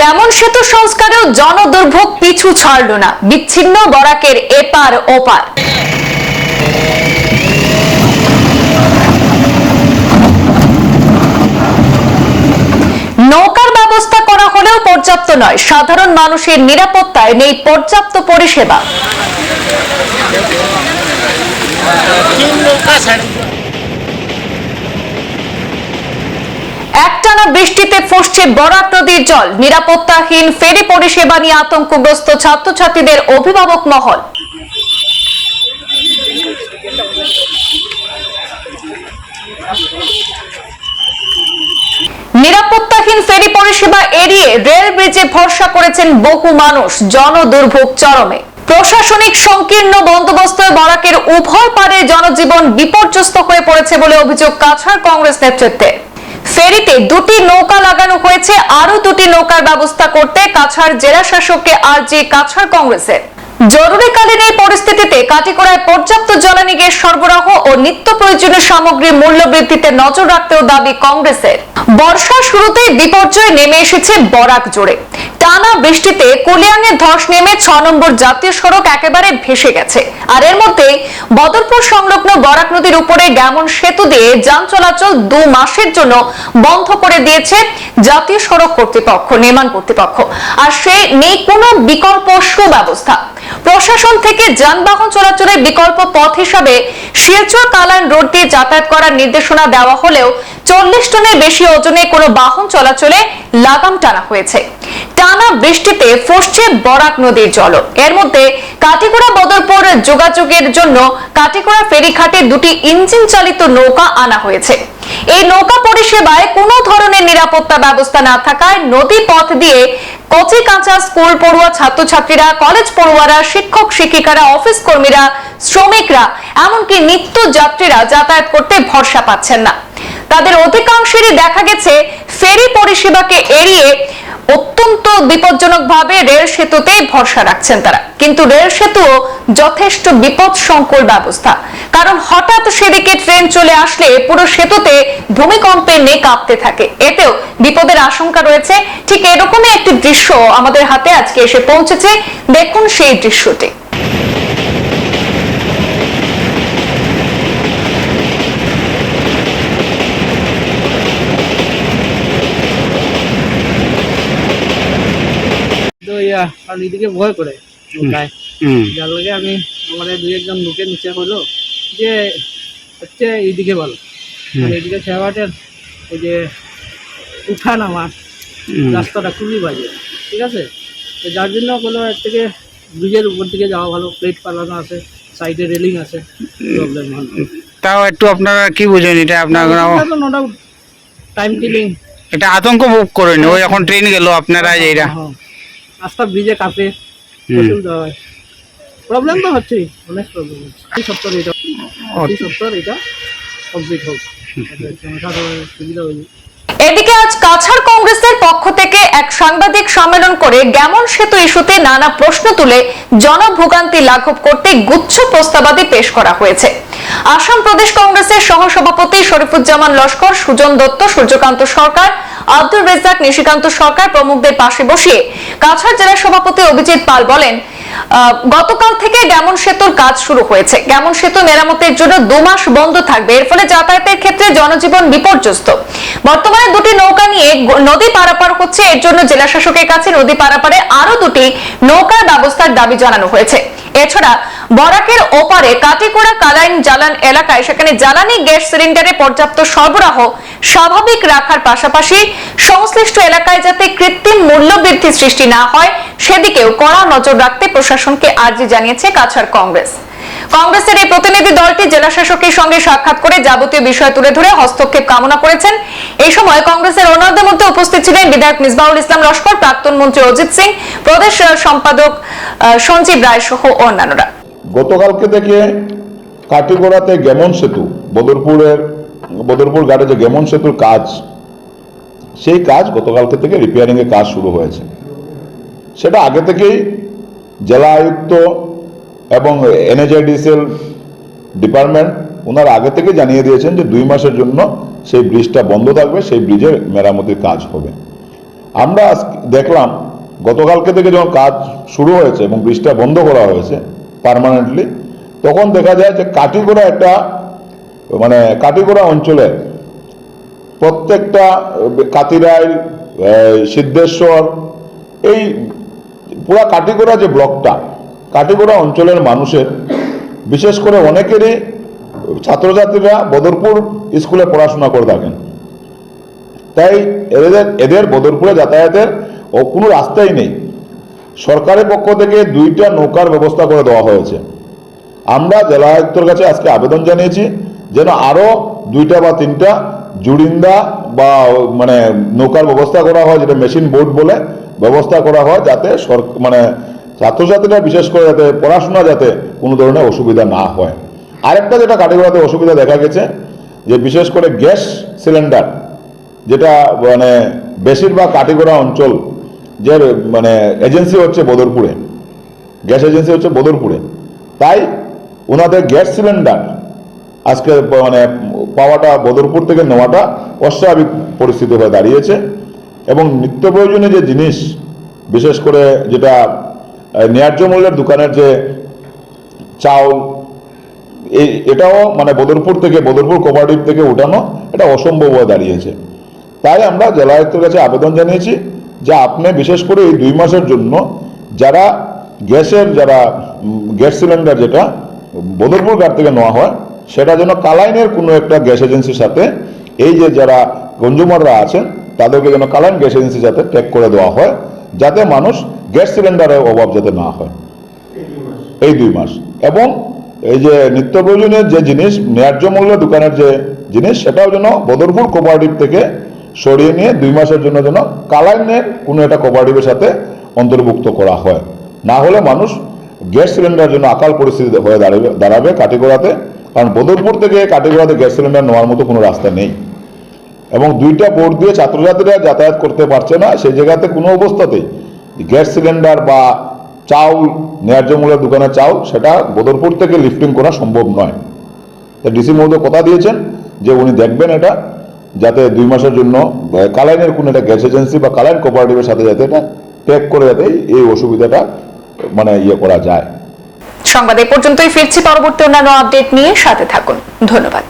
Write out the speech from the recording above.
যেমন সেতু সংস্কারেও জনদুর্ভোগ পিছু ছাড়ল না, বিচ্ছিন্ন বরাকের এপার ওপার। নৌকার ব্যবস্থা করা হলেও পর্যাপ্ত নয়, সাধারণ মানুষের নিরাপত্তায় নেই পর্যাপ্ত পরিষেবা। একটানা বৃষ্টিতে ফসছে বরাক নদীর জল। নিরাপত্তাহীন ফেরি পরিষেবা নিয়ে আতঙ্কগ্রস্ত ছাত্রছাত্রীদের অভিভাবক মহল। নিরাপত্তাহীন ফেরি পরিষেবা এড়িয়ে রেল ব্রিজে ভরসা করেছেন বহু মানুষ। জনদুর্ভোগ চরমে। প্রশাসনিক সংকীর্ণ বন্দোবস্ত বরাকের উভয় পারে জনজীবন বিপর্যস্ত হয়ে পড়েছে বলে অভিযোগ কাছাড় কংগ্রেস নেতৃত্বে ফেরিতে দুটি নৌকা লাগানো হয়েছে। আরও দুটি নৌকার ব্যবস্থা করতে কাছাড় জেলা শাসককে আরজি কাছাড় কংগ্রেসের। জরুরিকালীন এই পরিস্থিতিতে কাটিকোড়ায় পর্যাপ্ত জ্বালানি গ্যাস সরবরাহ ও নিত্য প্রয়োজনীয় সামগ্রী মূল্য বৃদ্ধিতে নজর রাখতেও দাবি কংগ্রেসের। বর্ষা শুরুতেই বিপর্যয় নেমে এসেছে বরাক জোরে টানা বৃষ্টিতে কুলিয়াঙ্গে ধস নেমে ছ নম্বর জাতীয় সড়ক একেবারে ভেসে গেছে। আর এর মধ্যে বদরপুর সংলগ্ন বরাক নদীর উপরে গ্যামন সেতু দিয়ে যান চলাচল দু মাসের জন্য বন্ধ করে দিয়েছে জাতীয় সড়ক কর্তৃপক্ষ, নির্মাণ কর্তৃপক্ষ। আর সে নেই কোনো বিকল্প সুব্যবস্থা। প্রশাসন থেকে যানবাহন চলাচলের বিকল্প পথ হিসাবে শিলচর কালান রোড দিয়ে যাতায়াত করার নির্দেশনা দেওয়া হলেও চল্লিশ টনের বেশি ওজনে কোনো বাহন চলাচলে লাগাম টানা হয়েছে। টানা বৃষ্টিতে ফসছে বরাক নদীর জল। এর মধ্যে কাটিগড়া বদরপুর যোগাযোগের জন্য কাটিগড়া ফেরিঘাটে দুটি ইঞ্জিন চালিত নৌকা আনা হয়েছে। এই নৌকা পরিষেবায় কোনো ধরনের নিরাপত্তা ব্যবস্থা না থাকায় নদী পথ দিয়ে কচি কাঁচা স্কুল পড়ুয়া ছাত্রছাত্রীরা, কলেজ পড়ুয়ারা, শিক্ষক শিক্ষিকারা, অফিস কর্মীরা, শ্রমিকরা, এমনকি নিত্য যাত্রীরা যাতায়াত করতে ভরসা পাচ্ছেন না। তাদের অধিকাংশেরই দেখা গেছে ফেরি পরিষেবাকে এড়িয়ে অত্যন্ত বিপজ্জনক ভাবে রেল সেতুতে ভরসা রাখছেন তারা। কিন্তু রেল সেতুও যথেষ্ট বিপদ সংকুল ব্যবস্থা। কারণ হঠাৎ সেদিকে ট্রেন চলে আসলে পুরো সেতুতে ভূমিকম্পে নে কাঁপতে থাকে। এতেও বিপদের আশঙ্কা রয়েছে। ঠিক এরকমই একটি দৃশ্য আমাদের হাতে আজকে এসে পৌঁছেছে। দেখুন সেই দৃশ্যটি তো ইয়া কারণ এদিকে ভয় করে যার লাগে আমি আমাদের দুই একজন লোকের নিচে হলো যে হচ্ছে এইদিকে ভালো এইদিকে ওই যে উঠা নামা হুম। রাস্তাটা খুবই বাজে ঠিক আছে? তো যার জন্য কোনো এর থেকে ব্রিজের উপর দিকে যাওয়া ভালো প্লেট পালানো আছে সাইডে রেলিং আছে প্রবলেম হয় তাও একটু আপনারা কি বুঝেন এটা আপনার নো ডাউট টাইম কিলিং এটা আতঙ্ক ভোগ করেন ওই এখন ট্রেন গেল আপনারা এইটা রাস্তা ব্রিজে। হয়। প্রবলেম তো হচ্ছেই অনেক প্রবলেম হচ্ছে। এই সপ্তাহ এটা এই সপ্তাহ এটা কমপ্লিট হোক। সুবিধা হয়ে এদিকে আজ কাছাড় কংগ্রেসের পক্ষ থেকে এক সাংবাদিক সম্মেলন করে গ্যামন সেতু ইস্যুতে নানা প্রশ্ন তুলে জনভোগান্তি লাঘব করতে গুচ্ছ প্রস্তাবাদি পেশ করা হয়েছে। আসাম প্রদেশ কংগ্রেসের সহসভাপতি শরীফুজ্জামান লস্কর সুজন দত্ত সূর্যকান্ত সরকার আব্দুল রেজাক নিশিকান্ত সরকার প্রমুখদের পাশে বসিয়ে কাছাড় জেলা সভাপতি অভিজিৎ পাল বলেন গতকাল থেকে গ্যামন সেতুর কাজ শুরু হয়েছে? গ্যামন সেতু মেরামতের জন্য দু মাস বন্ধ থাকবে? এর ফলে যাতায়াতের ক্ষেত্রে জনজীবন বিপর্যস্ত। বর্তমানে দুটি নৌকা নিয়ে নদী পারাপার হচ্ছে। এর জন্য জেলা শাসকের কাছে নদী পারাপারে আরও দুটি নৌকার ব্যবস্থার দাবি জানানো হয়েছে। এছাড়া বরাকের ওপারে কাটিকোড়া কালাইন জ্বালান এলাকায়, সেখানে জ্বালানি গ্যাস সিলিন্ডারে পর্যাপ্ত সরবরাহ স্বাভাবিক রাখার পাশাপাশি সংশ্লিষ্ট এলাকায় যাতে কৃত্রিম মূল্য বৃদ্ধি সৃষ্টি না হয়, সেদিকেও কড়া নজর রাখতে প্রশাসনকে আর্জি জানিয়েছে কাছাড় কংগ্রেস। কংগ্রেসের এই প্রতিনিধি দলটি জেলা শাসকের সঙ্গে সাক্ষাৎ করে যাবতীয় বিষয় তুলে ধরে হস্তক্ষেপ কামনা করেছেন। এই সময় কংগ্রেসের অন্যদের মধ্যে উপস্থিত ছিলেন বিধায়ক মিসবাউল ইসলাম লস্কর, প্রাক্তন মন্ত্রী অজিত সিং, প্রদেশ সম্পাদক সঞ্জীব রায় সহ অন্যান্যরা। গতকালকে থেকে কাটিগড়াতে গেমন সেতু, বদরপুরের, বদরপুর ঘাটে যে গেমন সেতুর কাজ, সেই কাজ গতকালকে থেকে রিপেয়ারিংয়ের কাজ শুরু হয়েছে। সেটা আগে থেকেই জেলা আয়ুক্ত এবং এনএচআইডিসিএল ডিপার্টমেন্ট ওনারা আগে থেকে জানিয়ে দিয়েছেন যে দুই মাসের জন্য সেই ব্রিজটা বন্ধ থাকবে, সেই ব্রিজের মেরামতির কাজ হবে। আমরা দেখলাম, গতকালকে থেকে যখন কাজ শুরু হয়েছে এবং ব্রিজটা বন্ধ করা হয়েছে পার্মানেন্টলি তখন দেখা যায় যে কাটিগোড়া একটা মানে কাটিগোড়া অঞ্চলে প্রত্যেকটা কাতিরাইল সিদ্ধেশ্বর, এই পুরা কাটিগোড়া যে ব্লকটা, কাটিগোড়া অঞ্চলের মানুষের, বিশেষ করে অনেকেরই ছাত্রছাত্রীরা বদরপুর স্কুলে পড়াশোনা করে থাকেন। তাই এদের এদের বদরপুরে যাতায়াতের কোনো রাস্তাই নেই। সরকারের পক্ষ থেকে দুইটা নৌকার ব্যবস্থা করে দেওয়া হয়েছে। আমরা জেলা আয়ুক্তর কাছে আজকে আবেদন জানিয়েছি যেন আরও দুইটা বা তিনটা জুড়িন্দা বা মানে নৌকার ব্যবস্থা করা হয়, যেটা মেশিন বোট বলে ব্যবস্থা করা হয়, যাতে মানে ছাত্রছাত্রীরা বিশেষ করে যাতে পড়াশোনা যাতে কোনো ধরনের অসুবিধা না হয়। আরেকটা যেটা কাটিগড়াতে অসুবিধা দেখা গেছে, যে বিশেষ করে গ্যাস সিলিন্ডার, যেটা মানে বেশিরভাগ কাটিগড়া অঞ্চল যে মানে এজেন্সি হচ্ছে বদরপুরে। গ্যাস এজেন্সি হচ্ছে বদরপুরে। তাই ওনাদের গ্যাস সিলিন্ডার আজকে মানে পাওয়াটা বদরপুর থেকে নেওয়াটা অস্বাভাবিক পরিস্থিতি হয়ে দাঁড়িয়েছে এবং নিত্য প্রয়োজনীয় যে জিনিস, বিশেষ করে যেটা ন্যায্য মূল্যের দোকানের যে চাউল এই এটাও মানে বদরপুর থেকে, বদরপুর কোপারেটিভ থেকে উঠানো এটা অসম্ভব হয়ে দাঁড়িয়েছে। তাই আমরা জেলা কাছে আবেদন জানিয়েছি যে আপনি বিশেষ করে এই দুই মাসের জন্য যারা গ্যাসের, যারা গ্যাস সিলিন্ডার যেটা বদরপুর ঘাট থেকে নেওয়া হয়, সেটা যেন কালাইনের কোনো একটা গ্যাস এজেন্সির সাথে, এই যে যারা কনজুমাররা আছেন, তাদেরকে যেন কালাইন গ্যাস এজেন্সির সাথে ট্যাগ করে দেওয়া হয়, যাতে মানুষ গ্যাস সিলিন্ডারের অভাব যাতে না হয়। এই দুই মাস। এবং এই যে নিত্য প্রয়োজনীয় যে জিনিস, ন্যায্য মূল্যে দোকানের যে জিনিস, সেটাও যেন বদরপুর কোপারেটিভ থেকে সরিয়ে নিয়ে দুই মাসের জন্য যেন কালাইনের কোনো একটা কোপারেটিভের সাথে অন্তর্ভুক্ত করা হয়। না হলে মানুষ গ্যাস সিলিন্ডার জন্য আকাল পরিস্থিতি হয়ে দাঁড়াবে দাঁড়াবে কাটিগড়াতে। কারণ বদরপুর থেকে কাটিগড়াতে গ্যাস সিলিন্ডার নেওয়ার মতো কোনো রাস্তা নেই। এবং দুইটা বোর্ড দিয়ে ছাত্রছাত্রীরা যাতায়াত করতে পারছে না। সেই জায়গাতে কোনো অবস্থাতেই গ্যাস সিলিন্ডার বা চাউল, ন্যায্য মূল্যের দোকানের চাউল, সেটা বদরপুর থেকে লিফটিং করা সম্ভব নয়। ডিসি মহোদয় কথা দিয়েছেন যে উনি দেখবেন এটা। যাতে দুই মাসের জন্য কালাইনের কোনো একটা গ্যাস এজেন্সি বা কালাইন কোপারেটিভের সাথে যাতে এটা ট্যাগ করে যাতে এই অসুবিধাটা মানে ইয়ে করা যায়। সংবাদ এ পর্যন্তই ফিরছি। পরবর্তী অন্যান্য আপডেট নিয়ে সাথে থাকুন। ধন্যবাদ।